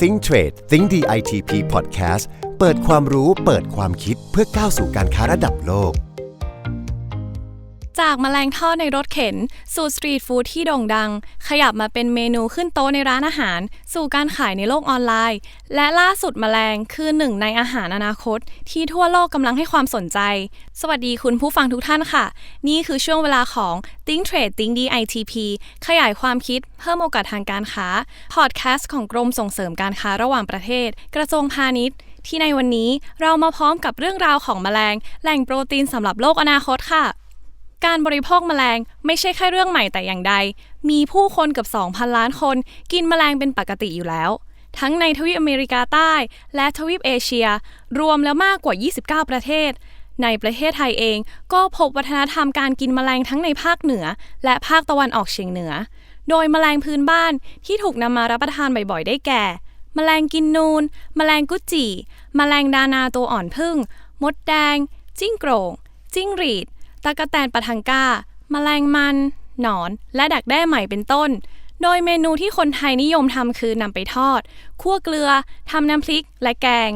Think Trade Think DITP Podcast เปิดความรู้เปิดความคิดเพื่อก้าวสู่การค้าระดับโลก จากแมลงทอดในรถเข็น สู่สตรีทฟู้ดที่โด่งดัง ขยับมาเป็นเมนูขึ้นโต๊ะในร้านอาหาร สู่การขายในโลกออนไลน์ และล่าสุดแมลงคือหนึ่งในอาหารอนาคต ที่ทั่วโลกกำลังให้ความสนใจ สวัสดีคุณผู้ฟังทุกท่านค่ะ นี่คือช่วงเวลาของ Think Trade Think DITP ขยายความคิดเพิ่มโอกาสทางการค้าพอดแคสต์ของกรมส่งเสริมการค้าระหว่างประเทศ กระทรวงพาณิชย์ที่ในวันนี้เรามาพร้อมกับเรื่องราวของแมลง แหล่งโปรตีนสำหรับโลกอนาคตค่ะ การบริโภคแมลงไม่ใช่แค่เรื่องใหม่แต่อย่างใด มีผู้คนเกือบ 2,000 ล้านคน กินแมลงเป็นปกติอยู่แล้ว ทั้งในทวีปอเมริกาใต้ และทวีปเอเชีย รวมแล้วมากกว่า 29 ประเทศ ในประเทศไทยเองก็พบวัฒนธรรมการกินแมลงทั้งในภาคเหนือ และภาคตะวันออกเฉียงเหนือ โดยแมลงพื้นบ้านที่ถูกนำมารับประทานบ่อยๆ ได้แก่ แมลงกินนูน แมลงกุจจีแมลงดานาตัวอ่อนพึ่ง มดแดง จิ้งโกร่งจิ้งหรีด ตะกะแตนปะทังก้าแมลงมัน หนอน และดักแด้ใหม่เป็นต้น โดยเมนูที่คนไทยนิยมทำคือนำไปทอด คั่วเกลือทำน้ำพริกและแกง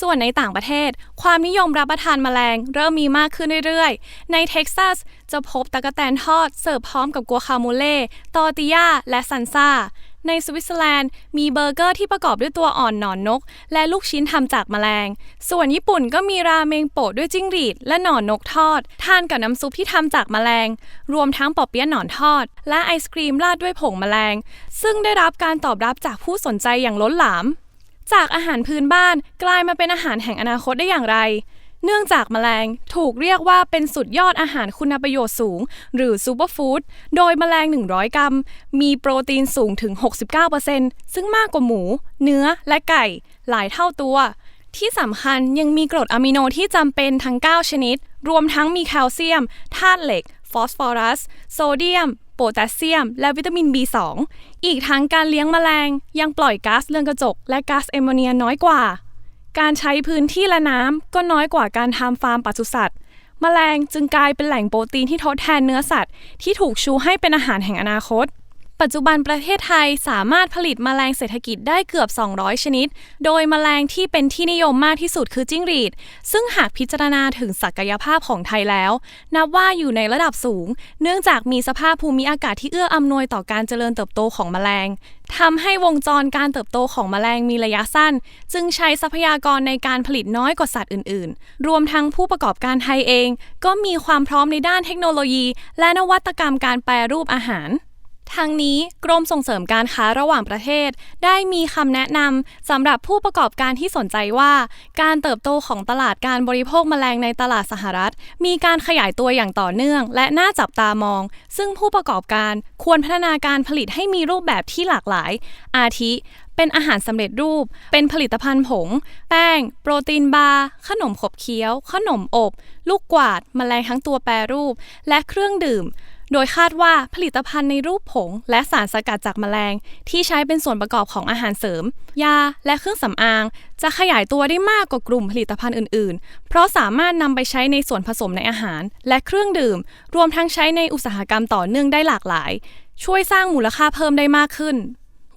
ส่วนในต่างประเทศ ความนิยมรับประทานมแมลงเริ่มมีมากขึ้นเรื่อยๆ ในเท็กซัสจะพบตะกะแตนทอดเสิร์ฟพร้อมกับกัวคาโมเล่ ตอร์ติยาและซันซ่า ในสวิตเซอร์แลนด์มีเบอร์เกอร์ที่ประกอบด้วยตัวอ่อนหนอนนก และลูกชิ้นทำจากแมลง ส่วนญี่ปุ่นก็มีราเมงโปะด้วยจิ้งหรีด และหนอนนกทอด ทานกับน้ำซุปที่ทำจากแมลง รวมทั้งปอเปี๊ยะหนอนทอด และไอศครีมราดด้วยผงแมลง ซึ่งได้รับการตอบรับจากผู้สนใจอย่างล้นหลาม จากอาหารพื้นบ้านกลายมาเป็นอาหารแห่งอนาคตได้อย่างไร เนื่องจากแมลงถูกเรียกว่าเป็นสุดยอดอาหารคุณประโยชน์สูง หรือซูเปอร์ฟู้ดโดยแมลง 100 กรัม มีโปรตีนสูงถึง 69%ซึ่งมากกว่าหมู เนื้อและไก่ หลายเท่าตัว ที่สำคัญยังมีกรดอะมิโนที่จำเป็นทั้ง 9 ชนิด รวมทั้งมีแคลเซียมธาตุเหล็ก ฟอสฟอรัส โซเดียมโพแทสเซียม และวิตามิน B2 อีกทั้งการเลี้ยงแมลง ยังปล่อยก๊าซเรือนกระจก และก๊าซแอมโมเนียน้อยกว่า การใช้พื้นที่และน้ำก็น้อยกว่าการทำฟาร์มปศุสัตว์แมลงจึงกลายเป็นแหล่งโปรตีนที่ทดแทนเนื้อสัตว์ ที่ถูกชูให้เป็นอาหารแห่งอนาคต ปัจจุบันประเทศไทยสามารถผลิตแมลงเศรษฐกิจได้เกือบ 200 ชนิด โดยแมลงที่เป็นที่นิยมมากที่สุดคือจิ้งหรีด ซึ่งหากพิจารณาถึงศักยภาพของไทยแล้ว นับว่าอยู่ในระดับสูง เนื่องจากมีสภาพภูมิอากาศที่เอื้ออำนวยต่อการเจริญเติบโตของแมลงทำให้วงจรการเติบโตของแมลงมีระยะสั้น จึงใช้ทรัพยากรในการผลิตน้อยกว่าสัตว์อื่น ๆ รวมทั้งผู้ประกอบการไทยเอง ก็มีความพร้อมในด้านเทคโนโลยี และนวัตกรรมการแปรรูปอาหาร ทั้งนี้กรมส่งเสริมการค้าระหว่างประเทศ ได้มีคำแนะนำสำหรับผู้ประกอบการที่สนใจว่า การเติบโตของตลาดการบริโภคแมลงในตลาดสหรัฐ มีการขยายตัวอย่างต่อเนื่อง และน่าจับตามอง ซึ่งผู้ประกอบการควรพัฒนาการผลิตให้มีรูปแบบที่หลากหลาย อาทิ เป็นอาหารสำเร็จรูป เป็นผลิตภัณฑ์ผง แป้ง โปรตีนบาร์ ขนมขบเคี้ยว ขนมอบ ลูกกวาด แมลงทั้งตัวแปรรูป และเครื่องดื่ม โดยคาดว่าผลิตภัณฑ์ในรูปผง และสารสกัดจากแมลง ที่ใช้เป็นส่วนประกอบของอาหารเสริม ยา และเครื่องสำอาง จะขยายตัวได้มากกว่ากลุ่มผลิตภัณฑ์อื่น ๆ เพราะสามารถนำไปใช้ในส่วนผสมในอาหาร และเครื่องดื่ม รวมทั้งใช้ในอุตสาหกรรมต่อเนื่องได้หลากหลาย ช่วยสร้างมูลค่าเพิ่มได้มากขึ้น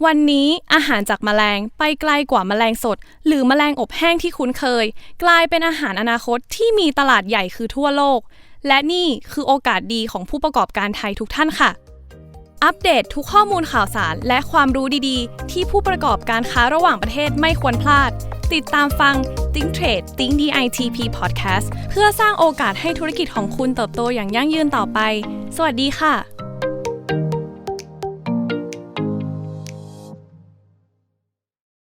วันนี้อาหารจากแมลงไปไกลกว่าแมลงสด หรือแมลงอบแห้งที่คุ้นเคย กลายเป็นอาหารอนาคตที่มีตลาดใหญ่คือทั่วโลก และนี่คือโอกาสดีของผู้ประกอบการไทยทุกท่านค่ะ อัปเดตทุกข้อมูลข่าวสารและความรู้ดีๆ ที่ผู้ประกอบการค้าระหว่างประเทศไม่ควรพลาด ติดตามฟัง Think Trade Think DITP Podcast เพื่อสร้างโอกาสให้ธุรกิจของคุณเติบโตอย่างยั่งยืนต่อไป สวัสดีค่ะ